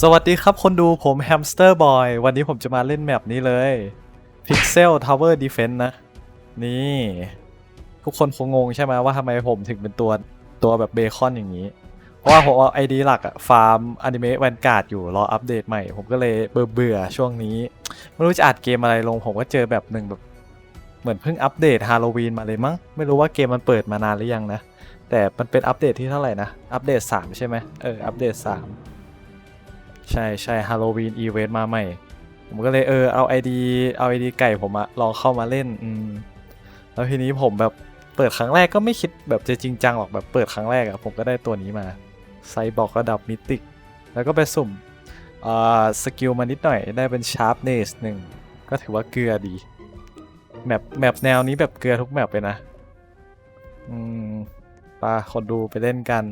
สวัสดีครับคนดูผมแฮมสเตอร์บอยวันนี้ผมจะมาเล่นแมปนี้เลย Pixel Tower Defense นะ นี่ ทุกคนคงงงใช่ไหมว่าทำไมผมถึงเป็นตัวตัวแบบเบคอนอย่างนี้ เพราะว่าผมเอาไอดีหลักอะฟาร์มอนิเมะแวนการ์ดอยู่รออัปเดตใหม่ ผมก็เลยเบื่อเบื่อช่วงนี้ ไม่รู้จะอัดเกมอะไรลง ผมก็เจอแบบหนึ่งแบบ เหมือนเพิ่งอัปเดตฮาโลวีนมาเลยมั้งไม่รู้ว่าเกมมันเปิดมานานหรือยังนะแต่มันเป็นอัปเดตที่เท่าไหร่นะอัปเดต3ใช่ไหมเอออัปเดต3 ใช่ใช่ฮาโลวีนอีเวนต์มาใหม่ ผมก็เลยเออเอาไอดีเอาไอดีไก่ผมอะลองเข้ามาเล่นอืมแล้วทีนี้ผมแบบเปิดครั้งแรกก็ไม่คิดแบบจะจริงจังหรอกแบบเปิดครั้งแรกอะผมก็ได้ตัวนี้มาไซบอกระดับมิติก แล้วก็ไปสุ่มอ่าสกิลมานิดหน่อยได้เป็นชาร์ปเนสหนึ่งก็ถือว่าเกลือดีแมปแมปแนวนี้แบบเกลือทุกแมปเลยนะอืมปาคนดูไปเล่นกัน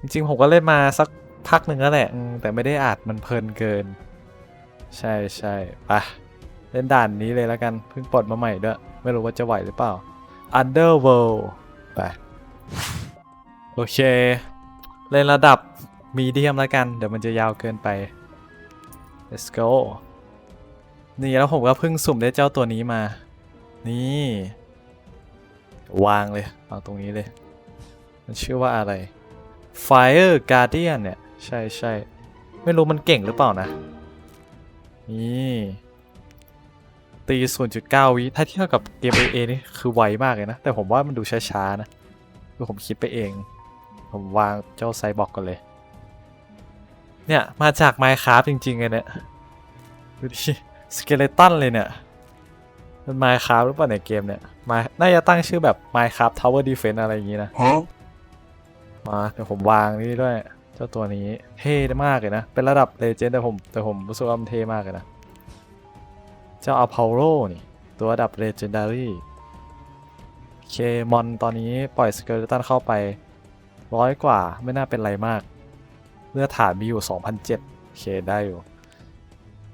จริงๆ ผมก็เล่นมาสัก พักหนึ่งแล้วแหละแต่ไม่ได้อาจมันเพลินเกิน ใช่ใช่ปะเล่นด่านนี้เลยแล้วกันเพิ่งปลดมาใหม่ด้วย ไม่รู้ว่าจะไหวหรือเปล่า Underworld ไปโอเค เล่นระดับมีเดียมแล้วกัน เดี๋ยวมันจะยาวเกินไป let's go นี่แล้วผมก็เพิ่งสุ่มได้เจ้าตัวนี้มา นี่ วางเลย เอาตรงนี้เลย มันชื่อว่าอะไร Fire Guardian เนี่ย ใช่ใช่ไม่รู้มันเก่งหรือเปล่านะ นี่ตี 0.9 วิถ้าเทียบกับเกม AA นี่คือไวมากเลยนะ แต่ผมว่ามันดูช้าๆนะคือผมคิดไปเอง ผมวางเจ้าไซบอร์กก่อนเลย เนี่ย มาจาก Minecraft จริงๆเลยเนี่ยดูดิสเกเลตันเลยเนี่ยมัน Minecraft หรือเปล่าในยเกมเนี่ยมาน่าจะตั้งชื่อแบบ Minecraft Tower Defense อะไรอย่างงี้นะ Huh? มาเดี๋ยวผมวางนี่ด้วย เจ้าตัวนี้เท่มากเลยนะ เป็นระดับเลเจนด์แต่ผม แต่ผมรู้สึกว่ามันเท่มากเลยนะ เจ้าอพอลโลนี่ ตัวระดับเลเจนดารี่เคมอนตอนนี้ปล่อยสเกลตันเข้าไปร้อยกว่าไม่น่าเป็นไรมากเลือดฐานมีอยู่ 2,007เคได้อยู่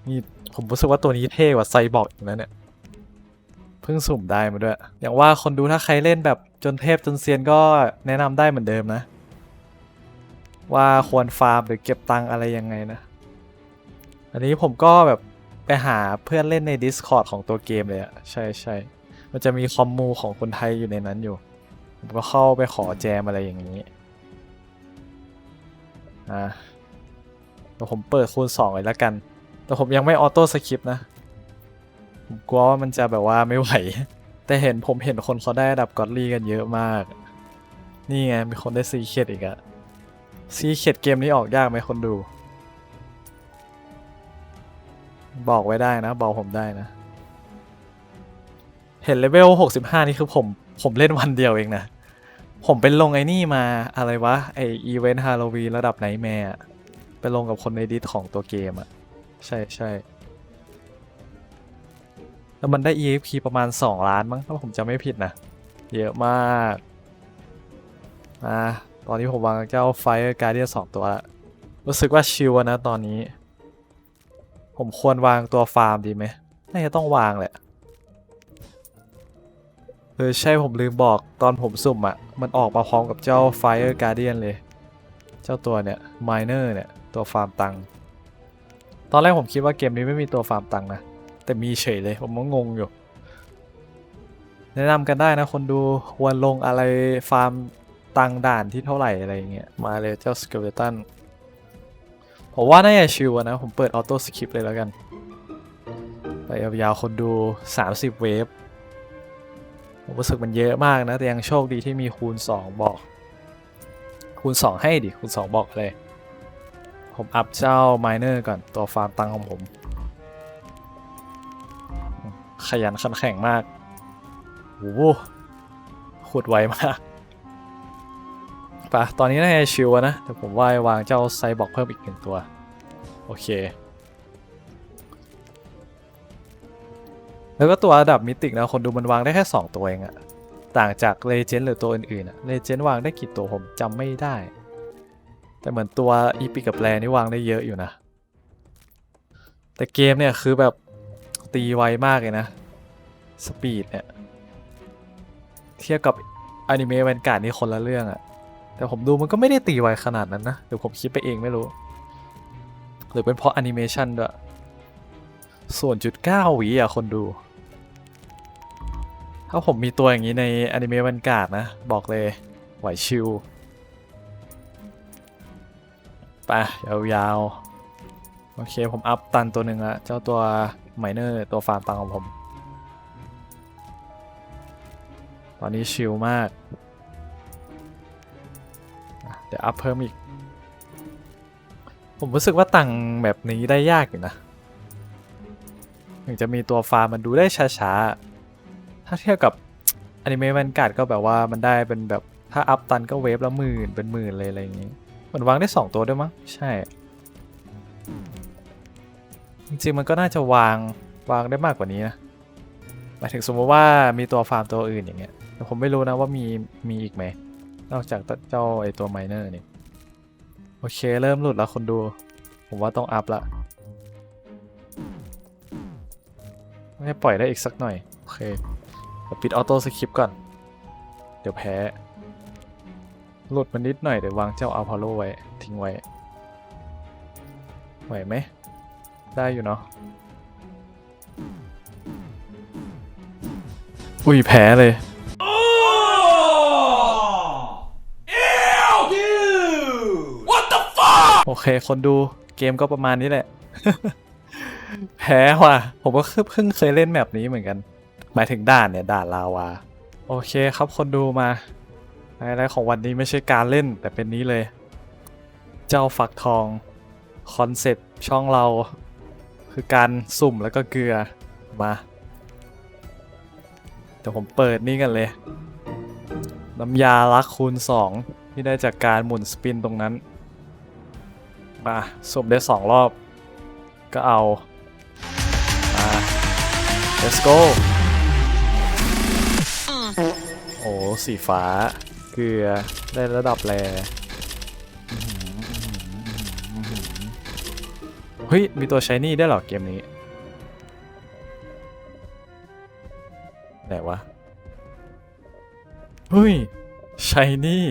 นี่ผมรู้สึกว่าตัวนี้เท่กว่าไซบอร์กอีกนะเนี่ยเพิ่งสุ่มได้มาด้วย อย่างว่าคนดูถ้าใครเล่นแบบจนเทพจนเซียนก็แนะนำได้เหมือนเดิมนะ ว่าควรฟาร์มหรือเก็บตังอะไรยังไงนะ อันนี้ผมก็แบบไปหาเพื่อนเล่นใน Discord ของตัวเกมเลยอะใช่ใช่มันจะมีคอมมูของคนไทยอยู่ในนั้นอยู่ ผมก็เข้าไปขอแจมอะไรอย่างนี้อ่าเดี๋ยวผมเปิดคูณ2เลยแล้วกัน แต่ผมยังไม่ออโต้สคริปต์นะ ผมกลัวว่ามันจะแบบว่าไม่ไหว แต่เห็นผมเห็นคนเขาได้ระดับกอดลี่กันเยอะมาก นี่ไงมีคนได้ซีเคดอีกอะ ซีเคดเกมนี้ออกยากไหมคนดู บอกไว้ได้นะบอกผมได้นะ เห็นเลเวล65นี่คือผมผมเล่นวันเดียวเองนะ ผมเป็นลงไอ้นี่มาอะไรวะ ไออีเวนต์ฮาโลวีระดับไหนแมร์ไปลงกับคนในดิสของตัวเกมอะใช่ใช่แล้วมันได้ EXP ประมาณ 2 ล้านมั้งถ้าผมจำไม่ผิดนะ เยอะมาก อ่า ตอนนี้ผมวางเจ้า Fire Guardian 2ตัวละรู้สึกว่าชิวนะตอนนี้ ผมควรวางตัวฟาร์มดีไหมน่าจะต้องวางแหละเออใช่ผมลืมบอกตอนผมสุ่มอะ่ะ มันออกมาพร้อมกับเจ้า Fire Guardian เลย เจ้าตัวเนี่ย Miner เนี่ย ตัวฟาร์มตังค์ตอนแรกผมคิดว่าเกมนี้ไม่มีตัวฟาร์มตังค์นะ แต่มีเฉยเลย ผมก็งงอยู่ แนะนำกันได้นะคนดูควรลงอะไรฟาร์ม ตังด่านที่เท่าไหร่อะไรอย่างเงี้ยมาเลยเจ้าสเกเลตันผมว่าน่าจะชิวอะนะ ผมเปิดออโต้สคริปเลยแล้วกัน ไปยาวๆคนดู 30 เวฟผมรู้สึกมันเยอะมากนะ แต่ยังโชคดีที่มีคูณ 2 บอก คูณ 2 ให้ดิ คูณ 2 บอกเลย ผมอัพเจ้าไมเนอร์ก่อนตัวฟาร์มตังของผม ขยันขันแข่งมากโอ้โหขุดไวมาก ปะตอนนี้น่าจะชิวอะนะแต่ผมว่าวางเจ้าไซบอร์กเพิ่มอีกหนึ่งตัว โอเค แล้วก็ตัวระดับมิติกนะคนดูมันวางได้แค่ 2 ตัวเองอะต่างจากเลเจนด์หรือตัวอื่นๆอะเลเจนด์วางได้กี่ตัวผมจำไม่ได้ แต่เหมือนตัวอีพิกกับแรนี่วางได้เยอะอยู่นะ แต่เกมเนี่ยคือแบบตีไวมากเลยนะ สปีดเนี่ย เทียบกับอนิเมะแวนการ์ดนี่คนละเรื่องอะ แต่ผมดูมันก็ไม่ได้ตีไวขนาดนั้นนะเดี๋ยวผมคิดไปเองไม่รู้ หรือเป็นเพราะแอนิเมชันด้วยส่วนจุดเก้าวิอะคนดู ถ้าผมมีตัวอย่างนี้ในอนิเมะวันการ์ดนะ บอกเลย ไหวชิวไปยาวๆ โอเค ผมอัพตันตัวหนึ่งละเจ้าตัวไมเนอร์ตัวฟาร์มตังของผม ตอนนี้ชิลมาก ดี๋ยวอัพเพิ่มอีก ผมรู้สึกว่าตังแบบนี้ได้ยากอยู่นะถึงจะมีตัวฟาร์มมันดูได้ช้าๆ ถ้าเทียบกับอนิเมะแวนการ์ดก็แบบว่ามันได้เป็นแบบถ้าอัพตันก็เวฟละหมื่นเป็นหมื่นเลยอะไรอย่างงี้ มันวางได้ 2 ตัวด้วยมั้ง ใช่ จริงๆมันก็น่าจะวางวางได้มากกว่านี้นะ หมายถึงสมมติว่ามีตัวฟาร์มตัวอื่นอย่างเงี้ยแต่ผมไม่รู้นะว่ามีมีอีกไหม นอกจากเจ้าไอตัวไมเนอร์นี่โอเค เริ่มหลุดแล้วคนดู ผมว่าต้องอัพละไม่ให้ปล่อยได้อีกสักหน่อย โอเคปิดออโต้สคริปก่อน เดี๋ยวแพ้ หลุดมานิดหน่อย เดี๋ยววางเจ้าอัลพอโลไว้ ทิ้งไว้ ไหวไหม ได้อยู่เนาะอุ้ยแพ้เลย โอเค คนดูเกมก็ประมาณนี้แหละ แพ้ว่ะ ผมก็เพิ่งเคยเล่นแมปนี้เหมือนกัน หมายถึงด่านเนี่ยด่านลาวา โอเคครับคนดูมาไฮไลท์ของวันนี้ไม่ใช่การเล่นแต่เป็นนี้เลย เจ้าฝักทองคอนเซ็ปต์ช่องเรา คือการสุ่มแล้วก็เกลือมาเดี๋ยวผมเปิดนี่กันเลย น้ำยาลักคูณ 2 ที่ได้จากการหมุนสปินตรงนั้น มาสุ่มได้ 2 รอบ ก็เอา มา let's go โอ้สีฟ้า เกลือ ได้ระดับแรเฮ้ย มีตัวใช้นี่ได้หรอเกมนี้ ไหนวะ เฮ้ยใช้นี่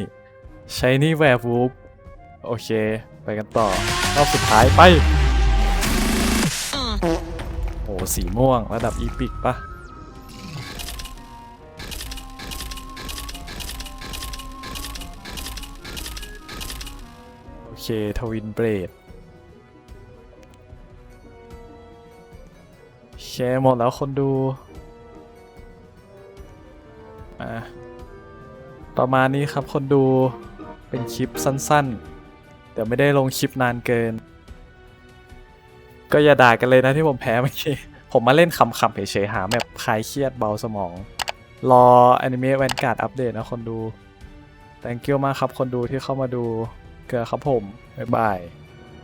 ใช้นี่แวร์วูฟโอเค ไปกันต่อ รอบสุดท้ายไปโอ้สีม่วงระดับอีพิกปะโอเค ทวินเบรดแชร์หมดแล้วคนดูอะประมาณนี้ครับคนดูเป็นคลิปสั้นๆ เดี๋ยวไม่ได้ลงคลิปนานเกิน ก็อย่าด่ากันเลยนะที่ผมแพ้เมื่อกี้ ผมมาเล่นขำๆเฉยๆหาแบบคลายเครียดเบาสมอง รออนิเมะแวนการ์ดอัปเดตนะคนดู thank you มากครับคนดูที่เข้ามาดูเกลือครับผม บ๊ายบาย